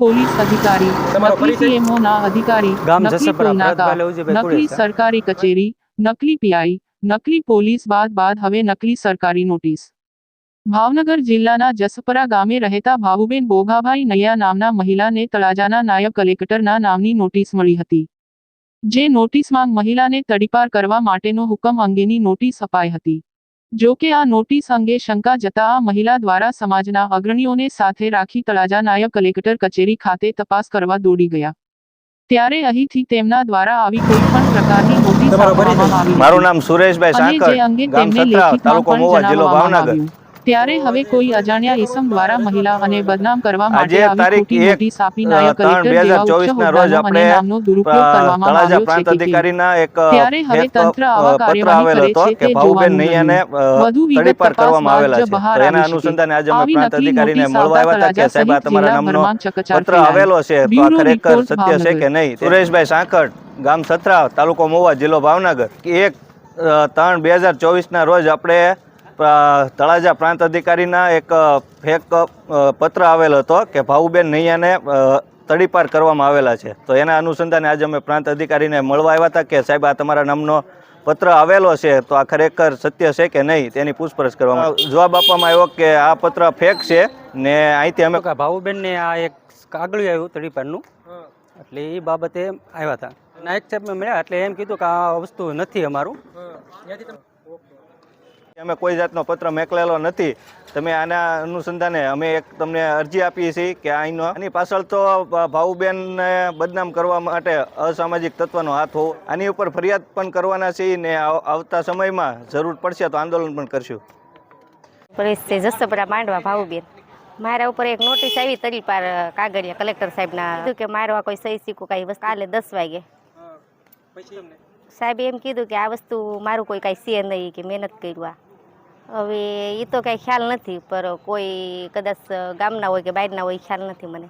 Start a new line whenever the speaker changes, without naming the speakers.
Police અધિકારી નકલી CMO ના અધિકારી નકલી
લવજીભાઈ
નકલી સરકારી કચેરી નકલી પીઆઈ નકલી પોલીસ બાદ બાદ હવે નકલી સરકારી નોટિસ. ભાવનગર જિલ્લાના જસપરા ગામે રહેતા ભાવુબેન બોઘાભાઈ નૈયા નામના મહિલાને તળાજાના નાયબ કલેક્ટરના નામની નોટિસ મળી હતી. જે નોટિસમાં મહિલાને તડીપાર કરવા માટેનો હુકમ અંગેની નોટિસ અપાઈ હતી. જો કે આ નોટિસ અંગે શંકા જતા આ મહિલા દ્વારા સમાજના અગ્રણીઓને સાથે રાખી તળાજા નાયબ કલેક્ટર કચેરી ખાતે તપાસ કરવા દોડી ગયા. ત્યારે અહીંથી તેમના દ્વારા આવી કોઈ પણ પ્રકારની નોટિસ
મારું નામ સુરેશભાઈ
અંગે
ગામ
તેમને
સત્રા તાલુકો જિલ્લો ભાવનગર.
ત્યારે હવે કોઈ અજાણ્યા ઇસમ દ્વારા મહિલા અને બદનામ કરવા માટે આવી ખોટી નોટિસ આપી
નાયક
કલેક્ટર જેવા ઉચ્ચ હોદ્દાનો અને નામનો દુરુપયોગ કરવામાં આવ્યો
પ્રાંત
છે કે
અધિકારીના એક
ત્યારે હવે તંત્ર આવા કાર્યવાહી કરે છે તે જોવાનું
નહીં
વધુ વિગત
તપાસમાં
તપાસ
આવેલા છે.
બહાર
એના અનુસંધાને આજે અમે પ્રાંત અધિકારીને મળવા આવ્યા હતા કે સાહેબ આ તમારા નામનો પત્ર આવેલો છે તો આ ખરેખર સત્ય છે કે નહીં? સુરેશભાઈ સાંકળ ગામ સત્રા તાલુકો મોવા જિલ્લો ભાવનગર. એક ત્રણ બે હજાર ચોવીસના રોજ આપણે તળાજા પ્રાંત અધિકારીના એક ફેક પત્ર આવેલો હતો કે ભાવુબેન નૈયાને તડીપાર કરવામાં આવેલા છે. તો એના અનુસંધાને આજે અમે પ્રાંત અધિકારીને મળવા આવ્યા હતા કે સાહેબ આ તમારા નામનો પત્ર આવેલો છે તો આ ખરેખર સત્ય છે કે નહીં તેની પૂછપરછ કરવામાં જવાબ આપવામાં આવ્યો કે આ પત્ર ફેક છે ને અહીંથી અમે
કે ભાવુબેનને આ એક કાગળિયું આવ્યું તડીપારનું. એટલે એ બાબતે આવ્યા હતા. નાયક સાહેબ મળ્યા એટલે એમ કીધું કે આ વસ્તુ નથી અમારું.
અમે કોઈ જાતનો પત્ર મોકલેલો નથી. તમે આના અનુસંધાને અમે એક તમને અરજી આપીએ છીએ કે અહીંનો આની પાછળ તો ભાવુબેનને બદનામ કરવા માટે અસામાજિક તત્વનો હાથ હોવો. આની ઉપર ફરિયાદ પણ કરવાના છીએ ને આવતા સમયમાં જરૂર પડશે તો આંદોલન પણ કરશું.
પોલીસ છે જસપરા માંડવા ભાવુબેન મારા ઉપર એક નોટિસ આવી તરી પાર કાગળિયા કલેક્ટર સાહેબના. કીધું કે મારવા કોઈ સહી સિક્કો કાંઈ વસ્તુ કાલે દસ વાગે. સાહેબ એમ કીધું કે આ વસ્તુ મારું કોઈ કાંઈ છે નહીં કે મહેનત કર્યું આ. હવે એ તો કાંઈ ખ્યાલ નથી, પર કોઈ કદાચ ગામના હોય કે બહારના હોય ખ્યાલ નથી મને.